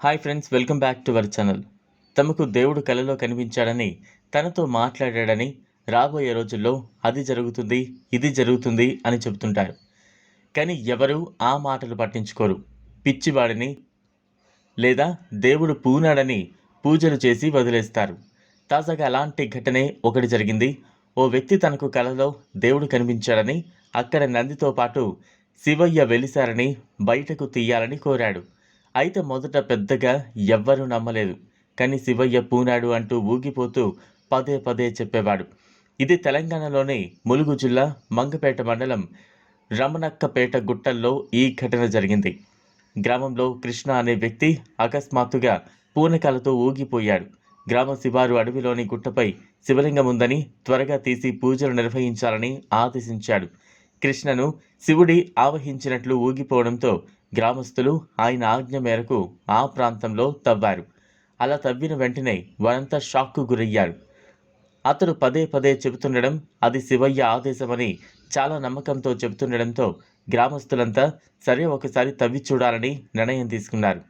Hi friends welcome back to our channel తమకు దేవుడు కలలో కనిపించాడని తనతో మాట్లాడాడని రాబోయే రోజుల్లో అది జరుగుతుంది ఇది జరుగుతుంది అని చెబుతుంటారు. కానీ ఎవరూ ఆ మాటలు పట్టించుకోరు. పిచ్చివాడిని లేదా దేవుడు పూనాడని పూజలు చేసి వదిలేస్తారు. తాజాగా అలాంటి ఘటనే ఒకటి జరిగింది. ఓ వ్యక్తి తనకు కలలో దేవుడు కనిపించాడని అక్కడ నందితో పాటు శివయ్య వెలిశారని బయటకు తీయాలని కోరాడు. అయితే మొదట పెద్దగా ఎవ్వరూ నమ్మలేదు. కానీ శివయ్య పూనాడు అంటూ ఊగిపోతూ పదే పదే చెప్పేవాడు. ఇది తెలంగాణలోని ములుగు జిల్లా మంగపేట మండలం రమణక్కపేట గుట్టల్లో ఈ ఘటన జరిగింది. గ్రామంలో కృష్ణ అనే వ్యక్తి అకస్మాత్తుగా పూనకాలతో ఊగిపోయాడు. గ్రామ శివారు అడవిలోని గుట్టపై శివలింగం ఉందని త్వరగా తీసి పూజలు నిర్వహించాలని ఆదేశించాడు. కృష్ణను శివుడి ఆవహించినట్లు ఊగిపోవడంతో గ్రామస్తులు ఆయన ఆజ్ఞ మేరకు ఆ ప్రాంతంలో తవ్వారు. అలా తవ్విన వెంటనే వారంతా షాక్కు గురయ్యారు. అతడు పదే పదే చెబుతుండడం అది శివయ్య ఆదేశమని చాలా నమ్మకంతో చెబుతుండడంతో గ్రామస్తులంతా సరే ఒకసారి తవ్వి చూడాలని నిర్ణయం తీసుకున్నారు.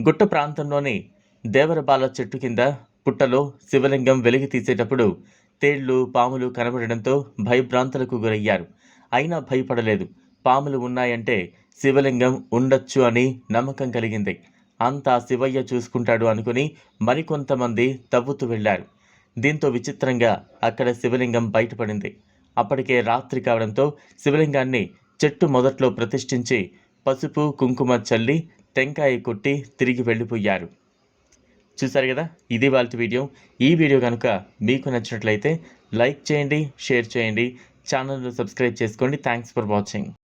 గుట్ట ప్రాంతంలోని దేవరబాల చెట్టు కింద పుట్టలో శివలింగం వెలిగి తీసేటప్పుడు తేళ్ళు పాములు కనబడడంతో భయభ్రాంతులకు గురయ్యారు. అయినా భయపడలేదు. పాములు ఉన్నాయంటే శివలింగం ఉండొచ్చు అని నమ్మకం కలిగింది. అంతా శివయ్య చూసుకుంటాడు అనుకుని మరికొంతమంది తవ్వుతూ వెళ్ళారు. దీంతో విచిత్రంగా అక్కడ శివలింగం బయటపడింది. అప్పటికే రాత్రి కావడంతో శివలింగాన్ని చెట్టు మొదట్లో ప్రతిష్ఠించి పసుపు కుంకుమ చల్లి టెంకాయ కొట్టి తిరిగి వెళ్ళిపోయారు. చూసారు కదా? ఇది వాళ్ళ వీడియో. ఈ వీడియో కనుక మీకు నచ్చినట్లయితే లైక్ చేయండి షేర్ చేయండి. ఛానల్ను సబ్స్క్రైబ్ చేసుకోండి. Thanks for watching.